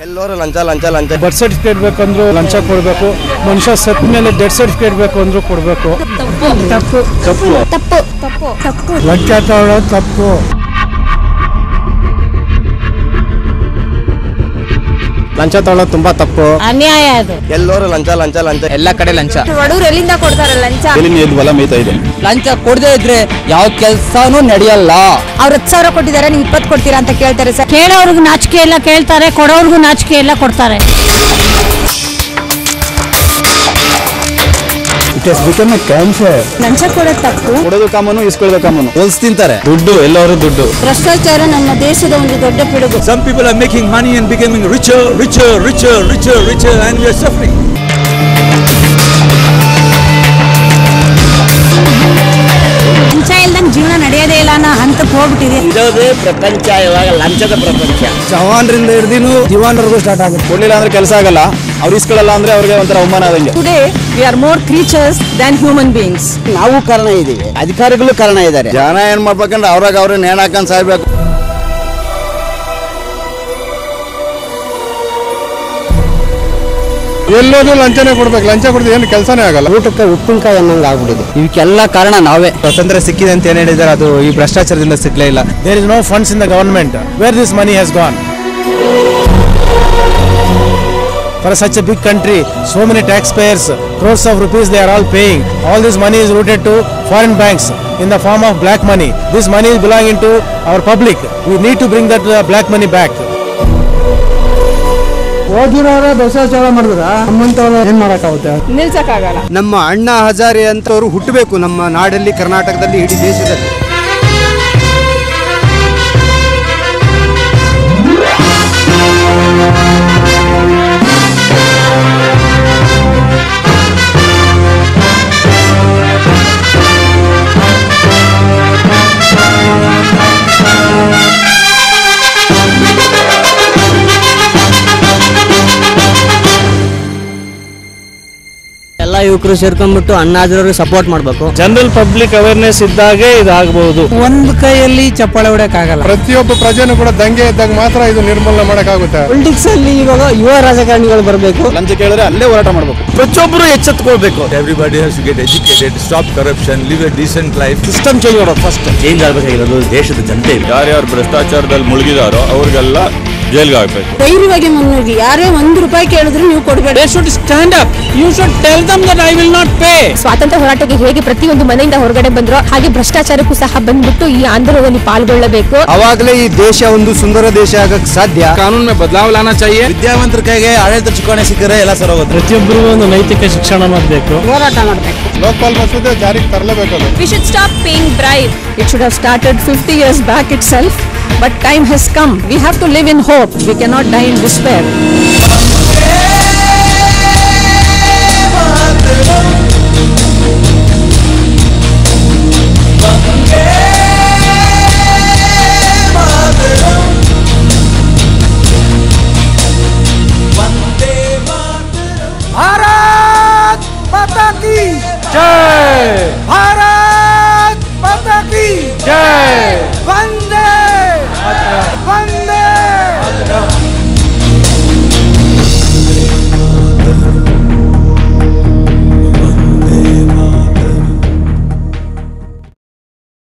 ಎಲ್ಲರೂ ಲಂಚ ಲಂಚ ಲಂಚ. ಬರ್ತ್ ಸರ್ಟಿಫಿಕೇಟ್ ಬೇಕಂದ್ರು ಲಂಚ ಕೊಡಬೇಕು. ಮನುಷ್ಯ ಸತ್ ಮೇಲೆ ಡೆತ್ ಸರ್ಟಿಫಿಕೇಟ್ ಬೇಕು ಅಂದ್ರು ಕೊಡಬೇಕು. ತಪ್ಪು. ತಪ್ಪು. ತಪ್ಪು. ತಪ್ಪು. ತಪ್ಪು. ಲಂಚ ತಗೊಳ್ಳೋದು ತಪ್ಪು. ಲಂಚ ತಗೊಳ್ಳೋದು ತುಂಬಾ ತಪ್ಪು. ಅನ್ಯಾಯ ಅದು. ಎಲ್ಲರೂ ಲಂಚ ಲಂಚ ಲಂಚ. ಎಲ್ಲ ಕಡೆ ಲಂಚ. ಬಡವ್ರು ಎಲ್ಲಿಂದ ಕೊಡ್ತಾರೆ ಲಂಚ? ಹೊಲ ಮೇಯ್ತಾ ಇದೆ? ಲಂಚ ಕೊಡದೇ ಇದ್ರೆ ಯಾವ ಕೆಲಸನೂ ನಡೆಯಲ್ಲ. ಅವ್ರ ಹತ್ತು ಸಾವಿರ ಕೊಟ್ಟಿದ್ದಾರೆ ನೀವು ಇಪ್ಪತ್ತು ಕೊಡ್ತೀರಾ ಅಂತ ಕೇಳ್ತಾರೆ ಸರ್. ಕೇಳೋರ್ಗು ನಾಚಿಕೆ ಎಲ್ಲ ಕೇಳ್ತಾರೆ ಕೊಡೋರ್ಗು ನಾಚಿಕೆ ಎಲ್ಲ ಕೊಡ್ತಾರೆ. ತಸ್ಬಿಕನೆ ಕಾಂಪ್ಸ್ ನಂಚಕೊಳತ್ತು ಕೊಡೋದು ಕಾಮನು ಇಸ್ಕೊಳಬೇಕಾಮನು ತಿಂತಾರೆ. ದುಡ್ಡು ಎಲ್ಲರೂ ದುಡ್ಡು. ಭ್ರಷ್ಟಾಚಾರ ನಮ್ಮ ದೇಶದ ಒಂದು ದೊಡ್ಡ ಪಿಡುಗು. Some people are making money and becoming richer richer richer richer richer and ಯುವ ಸಫರಿ ಹಂತಕ್ಕೆ ಹೋಗ್ಬಿಟ್ಟಿದೆ? ಇರೋದೇ ಪ್ರಪಂಚ ಇವಾಗ ಲಂಚದ ಪ್ರಪಂಚ. ಜವಾನ್ರಿಂದ ಹಿಡಿದು ದಿವಾನರ್ಗೂ ಸ್ಟಾರ್ಟ್ ಆಗುತ್ತೆ. ಕೊಡ್ಲಿಲ್ಲ ಅಂದ್ರೆ ಕೆಲಸ ಆಗಲ್ಲ. ಅವ್ರು ಇಸ್ಕೊಳ್ಳಲ್ಲ ಅಂದ್ರೆ ಅವ್ರಿಗೆ ಒಂಥರ ಅವಮಾನ ಆದಂಗೆ. Today we are more creatures than human beings ನಾವು ಕಾರಣ ಇದೀವಿ. ಅಧಿಕಾರಿಗಳು ಕಾರಣ ಇದ್ದಾರೆ. ಜನ ಏನ್ ಮಾಡ್ಬೇಕಂದ್ರೆ ಅವ್ರಾಗ ಅವ್ರನ್ನ ನೇಣ ಹಾಕೊಂಡ್ ಸಾಯ್ಬೇಕು? ಎಲ್ಲೋದು ಲಂಚನೇ ಕೊಡ್ಬೇಕು. ಲಂಚ ಕೊಡ್ತೀವಿ ಏನು ಕೆಲಸನೇ ಆಗಲ್ಲ. ಊಟಕ್ಕೆ ಉಪ್ಪಿನಕಾಯಿ ಅನ್ನಂಗೆ ಆಗ್ಬಿಟ್ಟಿದೆ ಇವಕ್ಕೆಲ್ಲ ಕಾರಣ ನಾವೇ. ಸ್ವಾತಂತ್ರ್ಯ ಸಿಕ್ಕಿದೆ ಅಂತ ಏನು ಹೇಳಿದಾರೆ ಅದು ಈ ಭ್ರಷ್ಟಾಚಾರದಿಂದ ಸಿಗ್ಲೇ ಇಲ್ಲ. There is no funds in the government where this money has gone for such a big country so many tax payers crores of rupees they are all paying all this money is routed to foreign banks in the form of black money this money is belonging to our public we need to bring that black money back ಹೋಗಿರೋರೇ ಭ್ರಷ್ಟಾಚಾರ ಮಾಡಿದ್ರ ನಮ್ಮಂತವ್ರ ಏನ್ ಮಾಡಕ್ಕಾಗುತ್ತೆ? ನಿಲ್ಸಕ್ಕಾಗಲ್ಲ. ನಮ್ಮ ಅಣ್ಣ ಹಜಾರಿ ಅಂತವರು ಹುಟ್ಟಬೇಕು ನಮ್ಮ ನಾಡಲ್ಲಿ ಕರ್ನಾಟಕದಲ್ಲಿ ಇಡೀ ದೇಶದಲ್ಲಿ. ಯುವಕರು ಸೇರ್ಕೊಂಡ್ಬಿಟ್ಟು ಅಣ್ಣಾದ್ರವ್ರಿಗೆ ಸಪೋರ್ಟ್ ಮಾಡಬೇಕು. ಜನರಲ್ ಪಬ್ಲಿಕ್ ಅವೇರ್ನೆಸ್ ಇದ್ದಾಗೆ ಇದಾಗಬಹುದು ಒಂದ್ ಕೈಯಲ್ಲಿ ಚಪ್ಪಾಳೆ ಹೊಡಕ್ಕಾಗಲ್ಲ ಪ್ರತಿಯೊಬ್ಬ ಪ್ರಜೆನೂ ಕೂಡ ದಂಗೆ ಇದ್ದಾಗ ಮಾತ್ರ ಇದು ನಿರ್ಮೂಲನೆ ಮಾಡಕ್ಕಾಗುತ್ತೆ. ಪೊಲಿಟಿಕ್ಸ್ ಅಲ್ಲಿ ಇವಾಗ ಯುವ ರಾಜಕಾರಣಿಗಳು ಬರಬೇಕು. ಲಂಚ ಕೇಳಿದ್ರೆ ಅಲ್ಲೇ ಹೋರಾಟ ಮಾಡಬೇಕು. ಪ್ರತಿಯೊಬ್ಬರು ಎಚ್ಚೆತ್ಕೊಳ್ಬೇಕು. Everybody has to get educated stop corruption live a decent life system change ಮಾಡೋದು ಫಸ್ಟ್ ಚೇಂಜ್ ಆಗಬೇಕಾಗಿರೋದು ದೇಶದ ಜನತೆ. ಯಾರ್ಯಾರು ಭ್ರಷ್ಟಾಚಾರದಲ್ಲಿ ಮುಳುಗಿದಾರೋ ಅವ್ರಿಗೆಲ್ಲ ಜೈಲ್ಗೆ ಹಾಕ್ಬೇಕು ಧೈರ್ಯವಾಗಿ ಮುನ್ನುಗ್ಗಿ ಯಾರೇ ಒಂದ್ ರೂಪಾಯಿ ಕೇಳಿದ್ರು ನೀವು ಕೊಡಬೇಡಿ. Should stand up you should tell them that I will not pay ಸ್ವಾತಂತ್ರ್ಯ ಹೋರಾಟಕ್ಕೆ ಹೇಗೆ ಪ್ರತಿಯೊಂದು ಮನೆಯಿಂದ ಹೊರಗಡೆ ಬಂದ್ರು ಹಾಗೆ ಭ್ರಷ್ಟಾಚಾರಕ್ಕೂ ಸಹ ಬಂದ್ಬಿಟ್ಟು ಈ ಆಂದೋಲನದಲ್ಲಿ ಪಾಲ್ಗೊಳ್ಳಬೇಕು. ಅವಾಗಲೇ ಈ ದೇಶ ಒಂದು ಸುಂದರ ದೇಶ ಆಗಕ್ಕೆ ಸಾಧ್ಯ. ಕಾನೂನು ಬದಲಾವಣೆ ಚಾಹಿಯೆ ವಿದ್ಯಾವಂತರ ಕೈಗೆ ಆಡಳಿತ ಚುಕ್ಕಾಣಿ ಸಿಕ್ಕರೆ ಎಲ್ಲ ಸರ್ ಹೋಗುತ್ತೆ. ಪ್ರತಿಯೊಬ್ಬರಿಗೂ ಒಂದು ನೈತಿಕ ಶಿಕ್ಷಣ ಮಾಡಬೇಕು. ಹೋರಾಟ ಮಾಡಬೇಕು. ಲೋಕಪಾಲ್ ಮಸೂದೆ ಜಾರಿಗೆ ತರಲೇಬೇಕು We should stop paying bribe. It should have started 50 years back itself, but time has come. We have to live in hope. We cannot die in despair.